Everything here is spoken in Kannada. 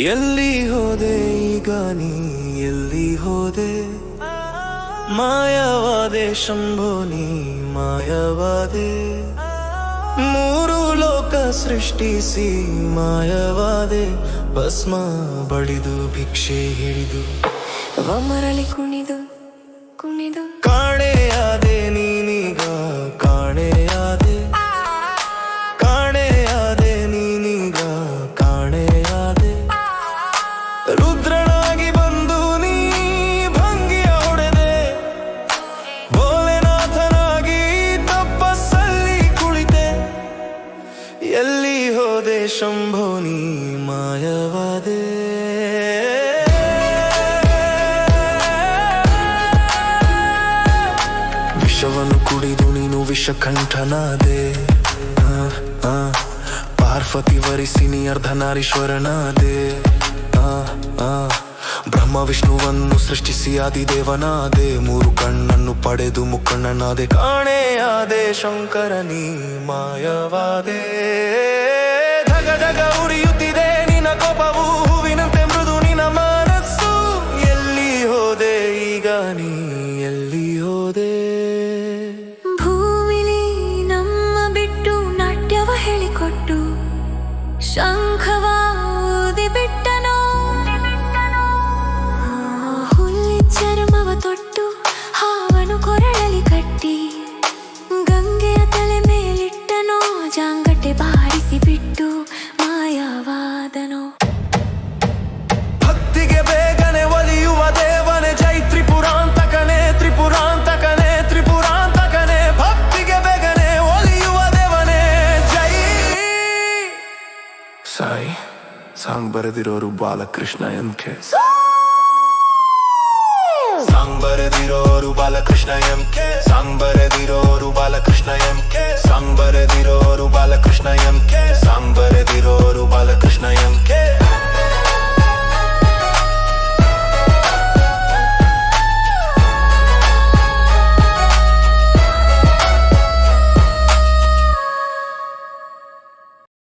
ಎಲ್ಲಿ ಹೋದೆ ಈಗ ನೀ ಎಲ್ಲಿ ಹೋದೆ? ಮಾಯವಾದೆ ಶಂಭೋ ನೀ ಮಾಯವಾದೆ. ಮೂರು ಲೋಕ ಸೃಷ್ಟಿಸಿ ಮಾಯವಾದೆ. ಭಸ್ಮ ಬಡಿದು ಭಿಕ್ಷೆ ಹಿಡಿದು. ವಮರಲಿ ಕುಣಿದು ಕುಣಿದು. ಕಾಣೆಯಾದೆ ಎಲ್ಲಿ ಹೋದೆ ಶಂಭೋ ನೀ ಮಾಯವಾದೆ? ವಿಷವನ್ನು ಕುಡಿದು ನೀನು ವಿಷಕಂಠನಾದೆ. ಪಾರ್ವತಿ ವರಿಸಿ ನೀ ಅರ್ಧನಾರೀಶ್ವರನಾದೆ. ಆ, ಆ, ಬ್ರಹ್ಮ ವಿಷ್ಣುವನ್ನು ಸೃಷ್ಟಿಸಿ ಆದಿದೇವನಾದೆ ಮೂರು ಕಣ್ಣನ್ನು ಪಡೆದು ಮುಕ್ಕಣ್ಣನಾದೆ ಕಾಣೆಯಾದೆ ಶಂಕರ ನೀ ಮಾಯವಾದೆ. ಧಗ ಧಗ ಉರಿಯುತ್ತಿದೆ ನಿನ ಕೋಪವು. ಹೂವಿನಂತೆ ಮೃದು ನಿನ ಮನಸ್ಸು. ಎಲ್ಲಿ ಹೋದೆ? ಈಗ ನೀ ಎಲ್ಲಿ ಹೋದೆ? ಭೂಮಿಲಿ ನಮ್ಮ ಬಿಟ್ಟು ನಾಟ್ಯವ ಹೇಳಿಕೊಟ್ಟು, ಶಂಖವ ಊದಿ ಬಿಟ್ಟನೋ ಜಾಂಗಟೆ ಮಾಯವಾದನು. ಭಕ್ತಿಗೆ ಬೇಗನೆ ಒಲಿಯುವ ದೇವನೇ ಜೈ ತ್ರಿಪುರಾಂತಕನೇ ತ್ರಿಪುರಾಂತಕನೇ ತ್ರಿಪುರಾಂತಕನೇ ಭಕ್ತಿಗೆ ಬೇಗನೆ ಒಲಿಯುವ ದೇವನೇ ಜೈ. ಸಾಯಿ ಸಾಂಗ್ ಬರೆದಿರೋರು ಬಾಲಕೃಷ್ಣ ಎಂ ಕೆ. ಸಾಂಗ್ ಬರೆದಿರೋರು ಬಾಲಕೃಷ್ಣ ಎಂ ಕೆ. ಸಾಂಗ್ ಬರೆದಿರೋರು ಬಾಲಕೃಷ್ಣ ಎಂ ಕೆ.